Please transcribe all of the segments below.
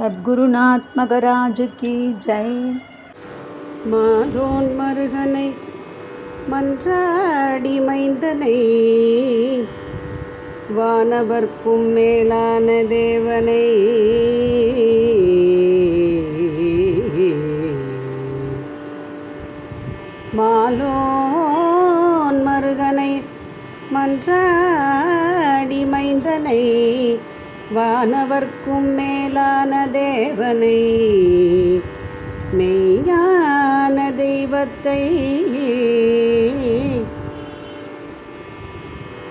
சத்குருநாத் மகராஜ் ஜெய். மாதோன் மருகனை மன்றாடி மைந்தனை வானவர்க்கும் மேலான தேவனை. மாலோன் மருகனை மன்றாடி மைந்தனை வானவர்க்கும் மேலான தேவனை. மெய்யான தெய்வத்தை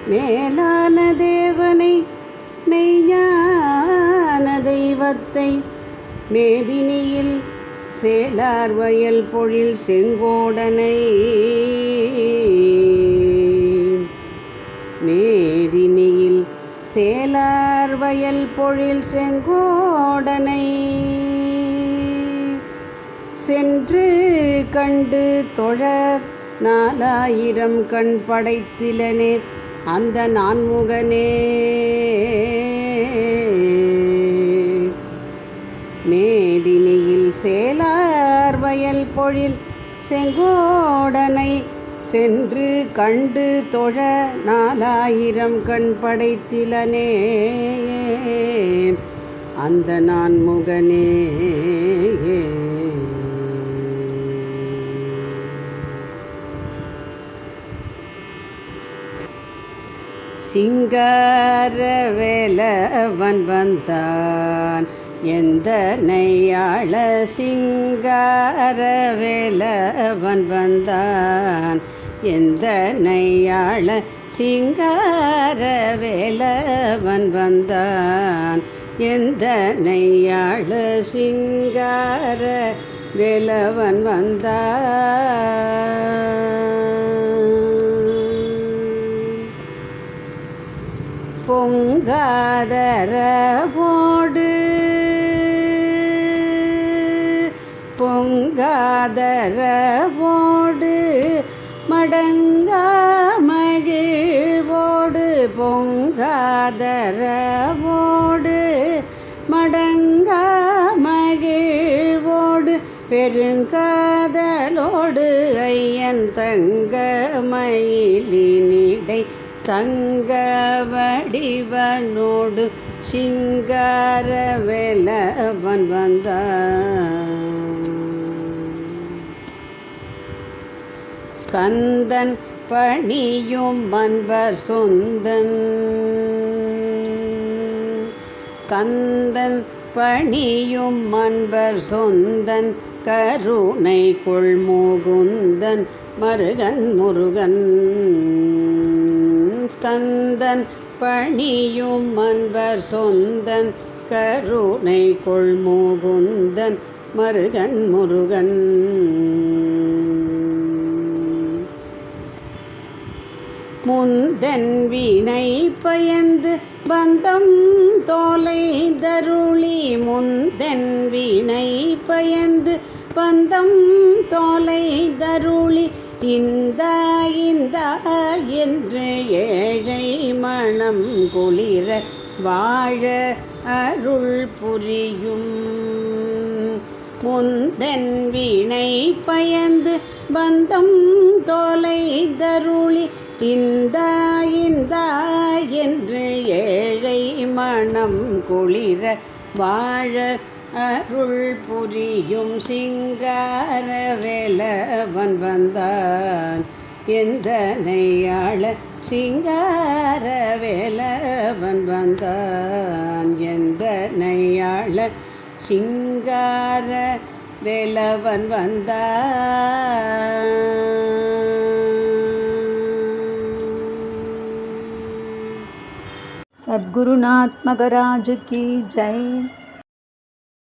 மேலான தேவனை மெய்யான தெய்வத்தை. மேதினியில் சேலார் வயல் பொழில் செங்கோடனை. வயல் பொழில் செங்கோடனை சென்று கண்டு தொழ நாலாயிரம் கண் படைத்திலனே அந்த நான்முகனே. மேதினியில் சேலார் வயல் பொழில் செங்கோடனை சென்று கண்டு தொழ நாலாயிரம் கண் படைத்திலனே. அந்த நான்முகனே சிங்கார வேலவன் வந்தான். எந்த நெய்யாள சிங்கார வேலவன் வந்தான். எந்த நையாள சிங்கார வேலவன் வந்தான்? எந்த நையாள சிங்கார வேலவன் வந்தான்? பொங்காதர போடு பொங்காதர ஆதரவோடு போடு மடங்கா மகிழ்வோடு பெருங்காதலோடு ஐயன் தங்க மயிலினிடை தங்க வடிவனோடு சிங்கார வேலவன் வந்தான். ஸ்கந்தன் பணியும் அன்பர் சொந்தன். கந்தன் பணியும் அன்பர் சொந்தன் கருணை கொள்முகுந்தன் மருகன் முருகன். ஸ்கந்தன் பணியும் அன்பர் சொந்தன் கருணை கொள்முகுந்தன் மருகன் முருகன். முந்தன் வினை பயந்து பந்தம் தோலை தருளி முந்தன் வினை பயந்து பந்தம் தோலை தருளி இந்த இந்த என்று ஏழை மனம் குளிர வாழ அருள் புரியும். முந்தன் வினை பயந்து பந்தம் தோலை தருளி இந்தா இந்தா என்று ஏழை மனம் குளிர வாழ அருள் புரியும் சிங்கார வேலவன் வந்தான். எந்த நெய்யாள சிங்கார வேலவன் வந்தான். எந்த நெய்யாள சிங்கார வேலவன் வந்தான் சத்குருநாத் மகராஜ் கி ஜெய்